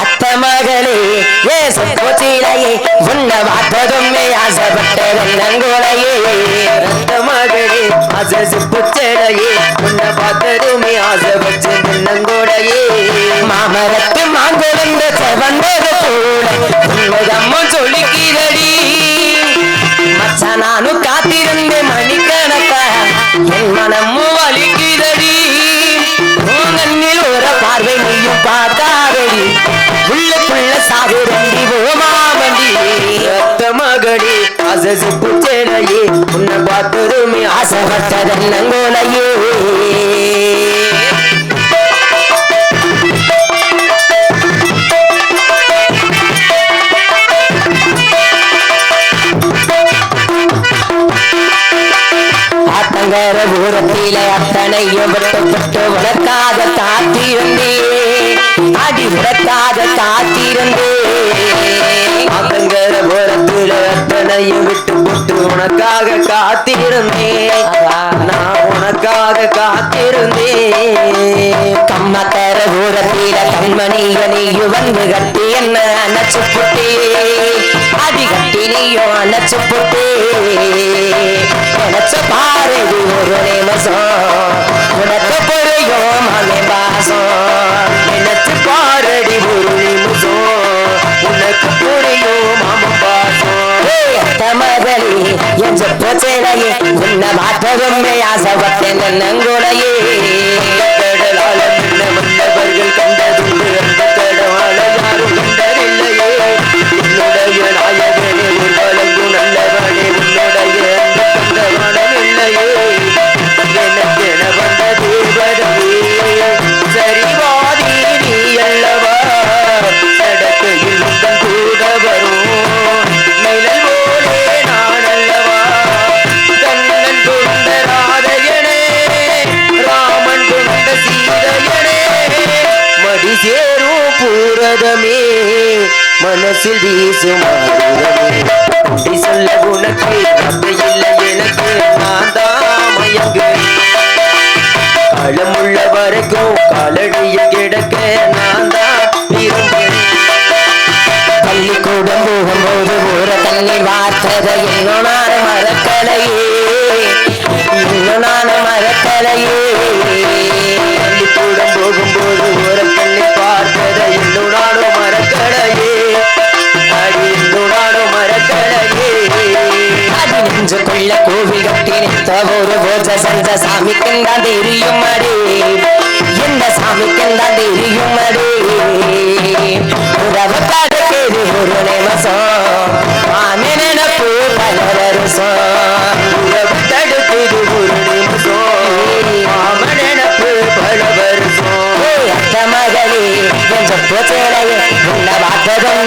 அத்த மகளே ஏ சொப்போச்சிலையே உன்னை பார்த்ததுமே ஆசைப்பட்ட வெள்ளங்கோலையே ரத்த மகளே ஆசை புச்சடையே உன்னை பார்த்ததுமே ஆசை வச்சு மாமரத்து மாங்குழந்த செவந்தது கூட உண்மைதம்மா சொல்லிக்கிறடி. மச்சான் நானும் காத்திருந்து மணிக்கணக்கு என் மனமும் வலிக்குதடி கண்ணில் ஒரு பார்வை நீயும் பார்த்தாதடி உள்ளுக்குள்ள சாகுரண்டி ஓமாமண்டி. ரத்த மகளே ஆசை புச்சடையே உன்னை பார்த்ததுமே ஆசை ஆசைப்பட்டதன்னங்கோலையே. சங்கர ஊரத்தில அத்தனையும் விட்டுப்பட்டு உனக்காக காத்திருந்தே அடி உனக்காக காத்திருந்தே சங்கர ஓரத்துல அத்தனையும் விட்டுப்பட்டு உனக்காக காத்திருந்தே நான் உனக்காக காத்திருந்தேன். கம்மத்தர ஊரத்தில கண்மணி நீயும் வந்து கட்டி என்ன அணைச்சு புட்டே அடி அணைச்சு போட்டு. நினைச்ச பாரு ஒரு நிமிஷம். உனக்கு புரியும் மலை பாசம். நினைச்சு பாரடி ஒரு நிமிஷம். உனக்கு புரியும் மாம பாசம். மகளே என் பிரச்சனையே? உன்னை மாற்றதுமே ஆசைப்பட்டேன் நங்குலையே கடலால பூரதமே மனசில் வீசும் அப்படி சொல்ல உனக்கு அப்படி இல்லை எனக்கு நான் தாமயங்கு களமுள்ள வரைக்கும் காலடிய கிடக்க நான் தான் விரும்புகிறேன் பள்ளிக்கூடம் போகும்போது ஒரு தண்ணி வார்த்ததை என்னோட நான் மறக்கலையே. ஒரு போஜ செஞ்ச சாமிக்கும் தான் தெரியும் அடே. எந்த சாமிக்கும் தான் தெரியும் அடே. உறவு காடுக்கிறது ஒரு நிமிஷம். மாமி நினப்பு பல வருஷம் உறவு தடுக்குது ஒரு நிமிஷம். மாம பல வருஷம் அத்த மகளே உன்னை பார்த்ததும்